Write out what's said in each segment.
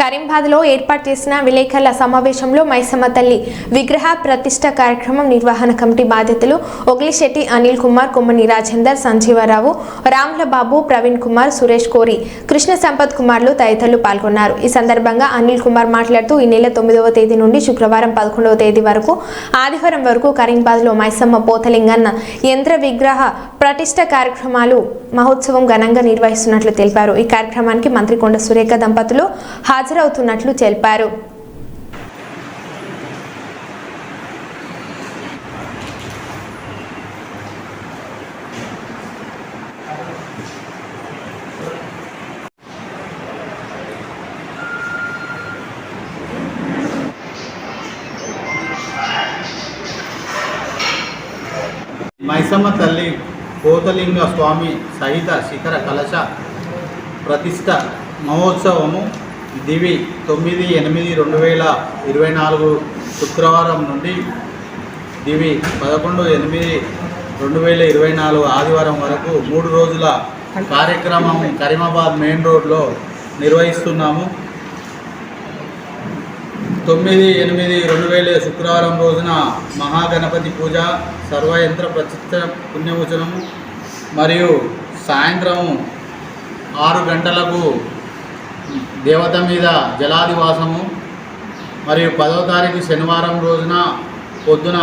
కరీంబాద్లో ఏర్పాటు చేసిన విలేకరుల సమావేశంలో మైసమ్మ తల్లి విగ్రహ ప్రతిష్ట కార్యక్రమం నిర్వహణ కమిటీ బాధ్యతలు ఒగ్లిశెట్టి అనిల్ కుమార్ కుమ్మని రాజేందర్ సంజీవరావు రాముల బాబు ప్రవీణ్ కుమార్ సురేష్ కోరి కృష్ణ సంపత్ కుమార్లు తదితరులు పాల్గొన్నారు. ఈ సందర్భంగా అనిల్ కుమార్ మాట్లాడుతూ ఈ నెల తొమ్మిదవ తేదీ నుండి శుక్రవారం పదకొండవ తేదీ వరకు ఆదివారం వరకు కరీంబాద్లో మైసమ్మ పోతలింగన్న యంత్ర విగ్రహ ప్రతిష్ట కార్యక్రమాలు మహోత్సవం ఘనంగా నిర్వహిస్తున్నట్లు తెలిపారు. ఈ కార్యక్రమానికి మంత్రి కొండ సురేఖ దంపతులు హాజరవుతున్నట్లు తెలిపారు. మైసమ్మ తల్లి కోతలింగ స్వామి సహిత శిఖర కలశ ప్రతిష్ట మహోత్సవము దివి తొమ్మిది ఎనిమిది రెండు వేల ఇరవై నాలుగు శుక్రవారం నుండి దివి పదకొండు ఎనిమిది రెండు వేల ఇరవై నాలుగు ఆదివారం వరకు మూడు రోజుల కార్యక్రమం కరీమాబాద్ మెయిన్ రోడ్లో నిర్వహిస్తున్నాము. తొమ్మిది ఎనిమిది రెండు వేల శుక్రవారం రోజున మహాగణపతి పూజ సర్వయంత్ర ప్రచిత్త పుణ్యవచనము మరియు సాయంత్రం ఆరు గంటలకు దేవత మీద జలాదివాసము. మరియు పదవ తారీఖు శనివారం రోజున పొద్దున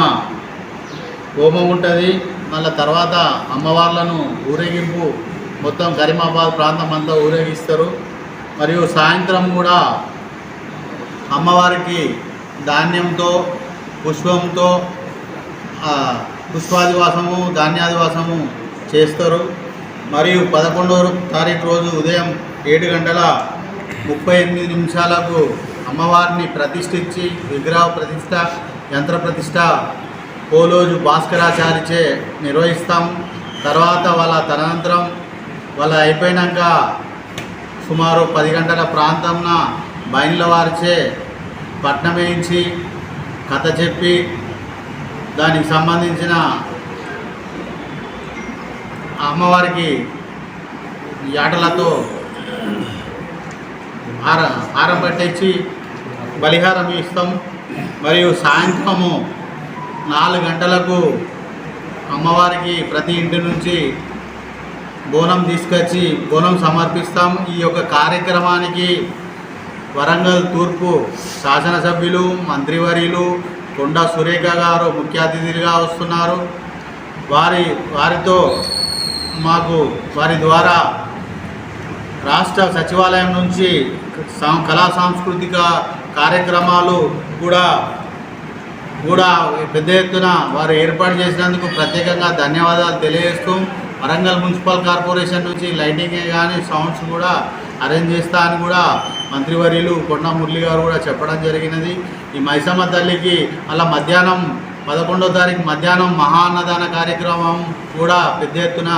హోమం ఉంటుంది. మళ్ళీ తర్వాత అమ్మవార్లను ఊరేగింపు మొత్తం కరీమాబాద్ ప్రాంతం అంతా ఊరేగిస్తారు. మరియు సాయంత్రం కూడా అమ్మవారికి ధాన్యంతో పుష్పంతో పుష్పాదివాసము ధాన్యాదివాసము చేస్తారు. మరియు పదకొండవ తారీఖు రోజు ఉదయం ఏడు గంటల ముప్పై ఎనిమిది నిమిషాలకు అమ్మవారిని ప్రతిష్ఠించి విగ్రహ ప్రతిష్ట యంత్ర ప్రతిష్ట పోలోజు భాస్కరాచారిచే నిర్వహిస్తాం. తర్వాత వాళ్ళ తదనంతరం వాళ్ళ అయిపోయినాక సుమారు పది గంటల ప్రాంతంన బయళ్ళ వారిచే పట్నం వేయించి కథ చెప్పి దానికి సంబంధించిన అమ్మవారికి ఆటలతో ఆర హారం పట్టించి బలిహారం ఇస్తాం మరియు సాయంత్రము నాలుగు గంటలకు అమ్మవారికి ప్రతి ఇంటి నుంచి బోనం తీసుకొచ్చి బోనం సమర్పిస్తాం. ఈ యొక్క కార్యక్రమానికి వరంగల్ తూర్పు శాసనసభ్యులు మంత్రివర్యులు కొండ సురేఖ గారు ముఖ్య అతిథులుగా వస్తున్నారు. వారి వారితో మాకు వారి ద్వారా రాష్ట్ర సచివాలయం నుంచి కళా సాంస్కృతిక కార్యక్రమాలు కూడా కూడా పెద్ద ఎత్తున వారు ఏర్పాటు చేసినందుకు ప్రత్యేకంగా ధన్యవాదాలు తెలియజేస్తూ వరంగల్ మున్సిపల్ కార్పొరేషన్ నుంచి లైటింగ్ కానీ సౌండ్స్ కూడా అరేంజ్ చేస్తా అని కూడా మంత్రివర్యులు కొండ మురళి గారు కూడా చెప్పడం జరిగినది. ఈ మైసమ్మ తల్లికి అలా మధ్యాహ్నం పదకొండో తారీఖు మధ్యాహ్నం మహా అన్నదాన కార్యక్రమం కూడా పెద్ద ఎత్తున